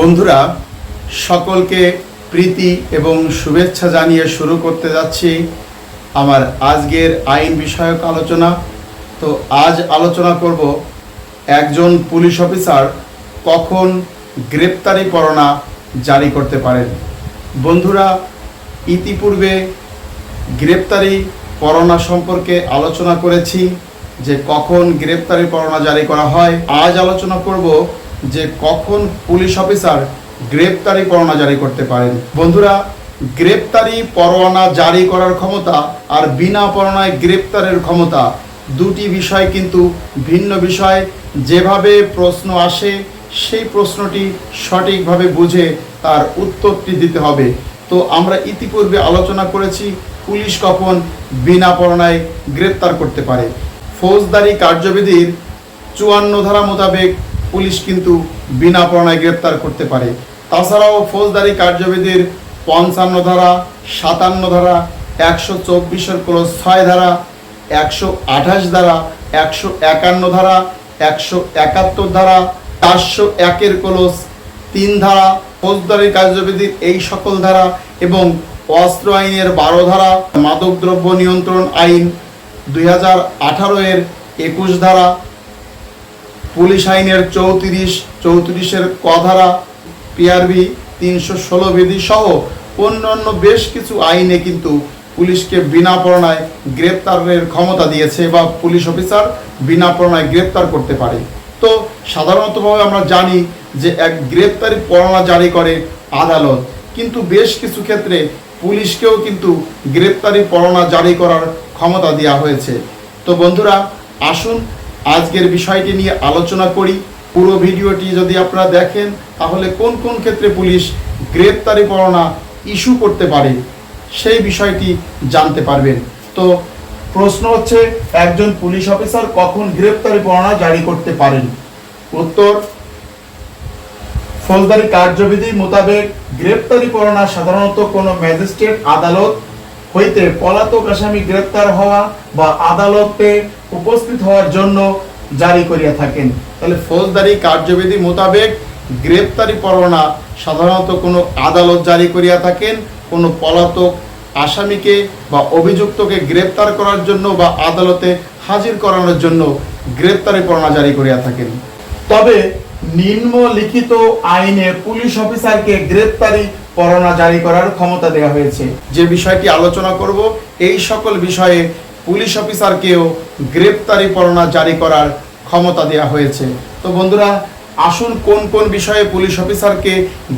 বন্ধুরা, সকলকে প্রীতি এবং শুভেচ্ছা জানিয়ে শুরু করতে যাচ্ছি আমার আজকের আইন বিষয়ক আলোচনা। তো আজ আলোচনা করব একজন পুলিশ অফিসার কখন গ্রেপ্তারি পরোয়ানা জারি করতে পারেন। বন্ধুরা, ইতিপূর্বে গ্রেপ্তারি পরোয়ানা সম্পর্কে আলোচনা করেছি যে কখন গ্রেপ্তারি পরোয়ানা জারি করা হয়। আজ আলোচনা করব যে কখন পুলিশ অফিসার গ্রেপ্তারি পরোয়ানা জারি করতে পারেন। বন্ধুরা, গ্রেপ্তারি পরোয়ানা জারি করার ক্ষমতা আর বিনা পরোয়ানায় গ্রেপ্তারের ক্ষমতা দুটি বিষয় কিন্তু ভিন্ন বিষয়। যেভাবে প্রশ্ন আসে, সেই প্রশ্নটি সঠিকভাবে বুঝে তার উত্তরটি দিতে হবে। তো আমরা ইতিপূর্বে আলোচনা করেছি, পুলিশ কখন বিনা পরোয়ানায় গ্রেপ্তার করতে পারে। ফৌজদারি কার্যবিধির চুয়ান্ন ধারা মোতাবেক পুলিশ কিন্তু বিনা পরোয়ানায় গ্রেপ্তার করতে পারে। তাছাড়াও ফৌজদারি কার্যবিধির পঞ্চান্ন ধারা, সাতান্ন ধারা, একশো চব্বিশের ক্লোজ ছয় ধারা, একশো আঠাশ ধারা, একশো একান্ন ধারা, একশো একাত্তর ধারা, চারশো একের ক্লোজ তিন ধারা, ফৌজদারি কার্যবিধির এই সকল ধারা এবং অস্ত্র আইনের বারো ধারা, মাদকদ্রব্য নিয়ন্ত্রণ আইন দুই হাজার আঠারো এর একুশ ধারা পুলিশ আইনের চৌত্রিশ, চৌত্রিশের ক ধারা পিআরবি তিনশো ষোলো বিধি সহ অন্যান্য বেশ কিছু আইনে কিন্তু পুলিশকে বিনা পরোয়ানায় গ্রেপ্তারের ক্ষমতা দিয়েছে বা পুলিশ অফিসার বিনা পরোয়ানায় গ্রেপ্তার করতে পারে। তো সাধারণতভাবে আমরা জানি যে এক গ্রেপ্তারি পরোয়ানা জারি করে আদালত। কিন্তু বেশ কিছু ক্ষেত্রে পুলিশকেও কিন্তু গ্রেপ্তারি পরোয়ানা জারি করার ক্ষমতা দেওয়া হয়েছে। তো বন্ধুরা, আসুন আজকের বিষয়টি নিয়ে আলোচনা করি। পুরো ভিডিওটি যদি আপনারা দেখেন, তাহলে কোন কোন ক্ষেত্রে পুলিশ গ্রেপ্তারি পরোয়ানা ইস্যু করতে পারে সেই বিষয়টি জানতে পারবেন। তো প্রশ্ন হচ্ছে, একজন পুলিশ অফিসার কখন গ্রেপ্তারি পরোয়ানা জারি করতে পারেন? উত্তর, ফৌজদারি কার্যবিধি মোতাবেক গ্রেপ্তারি পরোয়ানা সাধারণত কোনো ম্যাজিস্ট্রেট আদালত হইতে পলাতক আসামি গ্রেপ্তার হওয়া বা আদালতে উপস্থিত হওয়ার জন্য জারি করিয়া থাকেন। তাহলে ফৌজদারি কার্যবিধি মোতাবেক গ্রেপ্তারি পরোয়ানা সাধারণত কোনো আদালত জারি করিয়া থাকেন কোনো পলাতক আসামিকে বা অভিযুক্তকে গ্রেপ্তার করার জন্য বা আদালতে হাজির করানোর জন্য গ্রেপ্তারি পরোয়ানা জারি করিয়া থাকেন। তবে নিম্নলিখিত আইনে পুলিশ অফিসারকে গ্রেপ্তারি পরোয়ানা জারি করার ক্ষমতা দেওয়া হয়েছে। যে বিষয়টি আলোচনা করব এই সকল বিষয়ে পুলিশ অফিসারকেও গ্রেপ্তারি পরোয়ানা জারি করার ক্ষমতা দেওয়া হয়েছে। তো বন্ধুরা, আসুন কোন কোন বিষয়ে পুলিশ অফিসারকে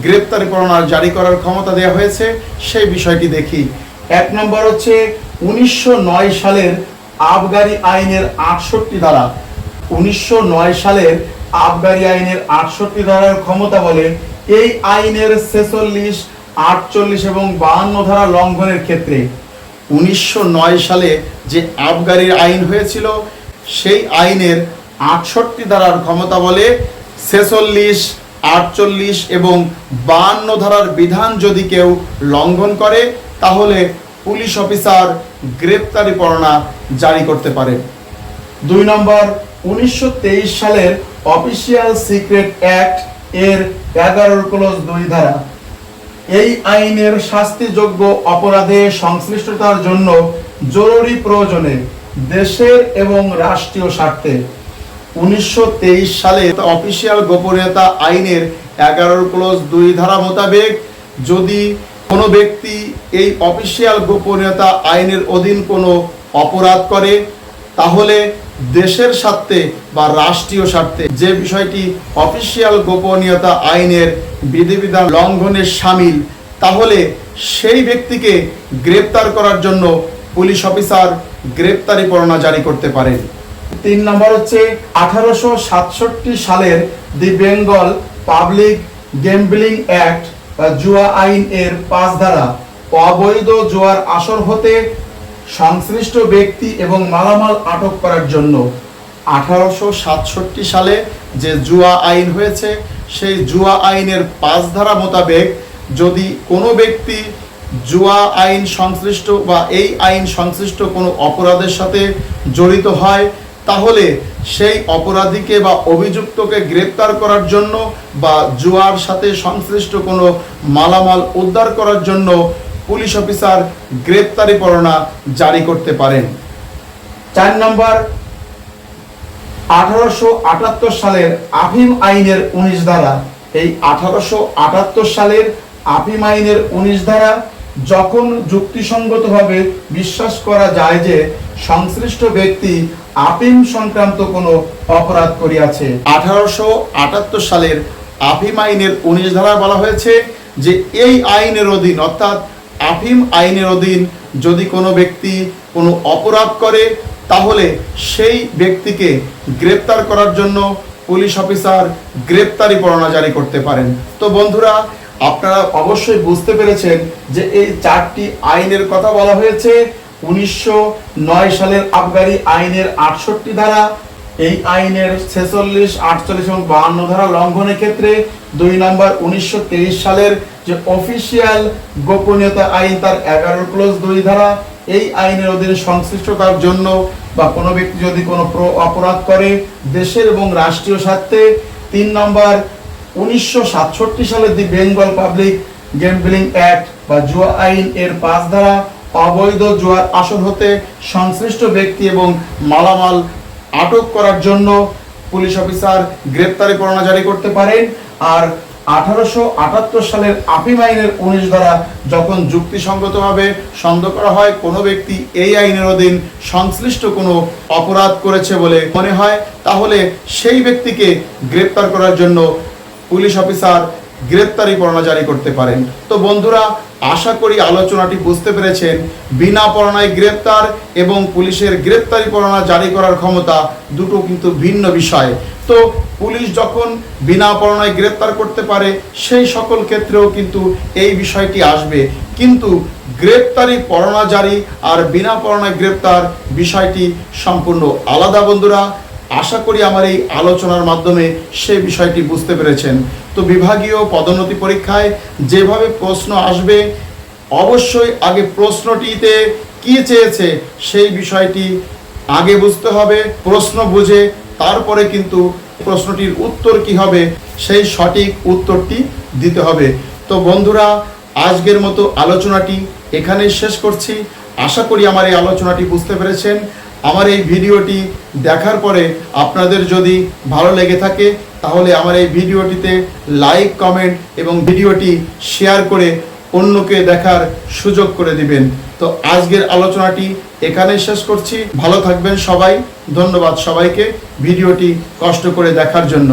গ্রেপ্তারি পরোয়ানা জারি করার ক্ষমতা দেওয়া হয়েছে, সেই বিষয়টি দেখি। এক নম্বর হচ্ছে, উনিশশো নয় সালের আবগারি আইনের আটষট্টি ধারা। উনিশশো নয় সালের আবগারি আইনের আটষট্টি ধারার ক্ষমতা বলে এই আইনের ছেচল্লিশ, আটচল্লিশ এবং বাহান্ন ধারা লঙ্ঘনের ক্ষেত্রে উনিশশো নয় সালে যে আবগারির আইন হয়েছিল, সেই আইনের আটষট্টি ধারার ক্ষমতা বলে ছেচল্লিশ, আটচল্লিশ এবং বাহান্ন ধারার বিধান যদি কেউ লঙ্ঘন করে, তাহলে পুলিশ অফিসার গ্রেপ্তারি পরোয়ানা জারি করতে পারে। দুই নম্বর, উনিশশো তেইশ সালের অফিসিয়াল সিক্রেট অ্যাক্ট এর এগারোর ক্লোজ দুই ধারা। এই আইনের শাস্তিযোগ্য অপরাধে সংশ্লিষ্টতার জন্য জরুরি প্রয়োজনে দেশের এবং রাষ্ট্রীয় স্বার্থে উনিশশো তেইশ সালে অফিসিয়াল গোপনীয়তা আইনের এগারো ক্লোজ দুই ধারা মোতাবেক যদি কোনো ব্যক্তি এই অফিসিয়াল গোপনীয়তা আইনের অধীন কোনো অপরাধ করে, তাহলে দেশের স্বার্থে বা রাষ্ট্রীয় স্বার্থে যে বিষয়টি অফিসিয়াল গোপনীয়তা আইনের বিধিবিধান লঙ্ঘনের সামিল, তাহলে সেই ব্যক্তিকে গ্রেপ্তার করার জন্য পুলিশ অফিসার গ্রেপ্তারি পরোয়ানা জারি করতে পারে। তিন নম্বর হচ্ছে আঠারোশো সাতষট্টি সালের the Bengal public gambling act, জুয়া আইন এর পাঁচ ধারা। অবৈধ জুয়ার আসর হতে সংশ্লিষ্ট ব্যক্তি এবং মালামাল আটক করার জন্য আঠারোশো সাতষট্টি সালে যে জুয়া আইন হয়েছে, সেই জুয়া আইনের পাঁচ ধারা মোতাবেক যদি কোনো ব্যক্তি জুয়া আইন সংশ্লিষ্ট বা এই আইন সংশ্লিষ্ট কোনো অপরাধের সাথে জড়িত হয়, তাহলে সেই অপরাধীকে বা অভিযুক্তকে গ্রেপ্তার করার জন্য বা জুয়ার সাথে সংশ্লিষ্ট কোনো মালামাল উদ্ধার করার জন্য পুলিশ অফিসার গ্রেপ্তারি পরোয়ানা জারি করতে পারেন। চার নম্বর, আঠারোশো আটাত্তর সালের আফিম আইনের উনিশ ধারা। এই আঠারোশো আটাত্তর সালের আফিম আইনের উনিশ ধারা যখন যুক্তিসঙ্গতভাবে বিশ্বাস করা যায় যে সংশ্লিষ্ট ব্যক্তি আফিম সংক্রান্ত কোনো অপরাধ করিয়াছে। আঠারোশো আটাত্তর সালের আফিম আইনের উনিশ ধারা বলা হয়েছে যে এই আইনের অধীন অর্থাৎ আফিম আইনের অধীন যদি কোনো ব্যক্তি কোনো অপরাধ করে, তাহলে সেই ব্যক্তিকে গ্রেপ্তার করার জন্য পুলিশ অফিসার গ্রেপ্তারি পরোয়ানা জারি করতে পারেন। তো বন্ধুরা, আপনারা অবশ্যই বুঝতে পেরেছেন যে এই চারটি আইনের কথা বলা হয়েছে। উনিশশো নয় সালের আবগারি আইনের আটষট্টি ধারা, এই আইনের ছেচল্লিশ, আটচল্লিশ এবং বাহান্ন ধারা লঙ্ঘনের ক্ষেত্রে দুই নম্বর উনিশশো তেইশ সালের যে অফিসিয়াল গোপনীয়তা আইন তার এগারো ক্লোজ দুই ধারা, এই আইনের অধীনে সংশ্লিষ্টতার জন্য বা কোনো ব্যক্তি যদি কোনো প্র- অপরাধ করে দেশের এবং রাষ্ট্রীয় স্বার্থে, তিন নম্বর উনিশশো সাতষট্টি সালের the Bengal public gambling act বা জুয়া আইন এর পাঁচ ধারা, অবৈধ জুয়ার আসর হতে সংশ্লিষ্ট ব্যক্তি এবং মালামাল আটক করার জন্য পুলিশ অফিসার গ্রেপ্তারি পরোয়ানা জারি করতে পারেন। আর আঠারোশো আটাত্তর সালের আপিম আইনের উনিশ ধারা যখন যুক্তিসঙ্গতভাবে সন্দেহ করা হয়, কোনো ব্যক্তি এই আইনের অধীন সংশ্লিষ্ট কোনো অপরাধ করেছে বলে মনে হয়, তাহলে সেই ব্যক্তিকে গ্রেপ্তার করার জন্য পুলিশ অফিসার গ্রেপ্তারি পরোয়ানা জারি করতে পারেন। তো বন্ধুরা, আশা করি আলোচনাটি বুঝতে পেরেছেন। বিনা পরোয়ানায় গ্রেপ্তার এবং পুলিশের গ্রেপ্তারি পরোয়ানা জারি করার ক্ষমতা দুটো কিন্তু ভিন্ন বিষয়। তো পুলিশ যখন বিনা পরোয়ানায় গ্রেপ্তার করতে পারে, সেই সকল ক্ষেত্রেও কিন্তু এই বিষয়টি আসবে। কিন্তু গ্রেপ্তারি পরোয়ানা জারি আর বিনা পরোয়ানায় গ্রেপ্তার বিষয়টি সম্পূর্ণ আলাদা বন্ধুরা। আশা করি আমার এই আলোচনার মাধ্যমে সে বিষয়টি বুঝতে পেরেছেন। তো বিভাগীয় পদোন্নতি পরীক্ষায় যেভাবে প্রশ্ন আসবে, অবশ্যই আগে প্রশ্নটিতে কি চেয়েছে সেই বিষয়টি আগে বুঝতে হবে, প্রশ্ন বুঝে তারপরে কিন্তু প্রশ্নটির উত্তর কি হবে? সেই সঠিক উত্তরটি দিতে হবে। তো বন্ধুরা, আজকের মতো আলোচনাটি এখানেই শেষ করছি। আশা করি আমার এই আলোচনাটি বুঝতে পেরেছেন। আমার এই ভিডিওটি দেখার পরে আপনাদের যদি ভালো লেগে থাকে, তাহলে আমার এই ভিডিওটিতে লাইক, কমেন্ট এবং ভিডিওটি শেয়ার করে অন্যকে দেখার সুযোগ করে দিবেন। তো আজকের আলোচনাটি এখানেই শেষ করছি। ভালো থাকবেন সবাই। ধন্যবাদ সবাইকে। ভিডিওটি কষ্ট করে দেখার জন্য।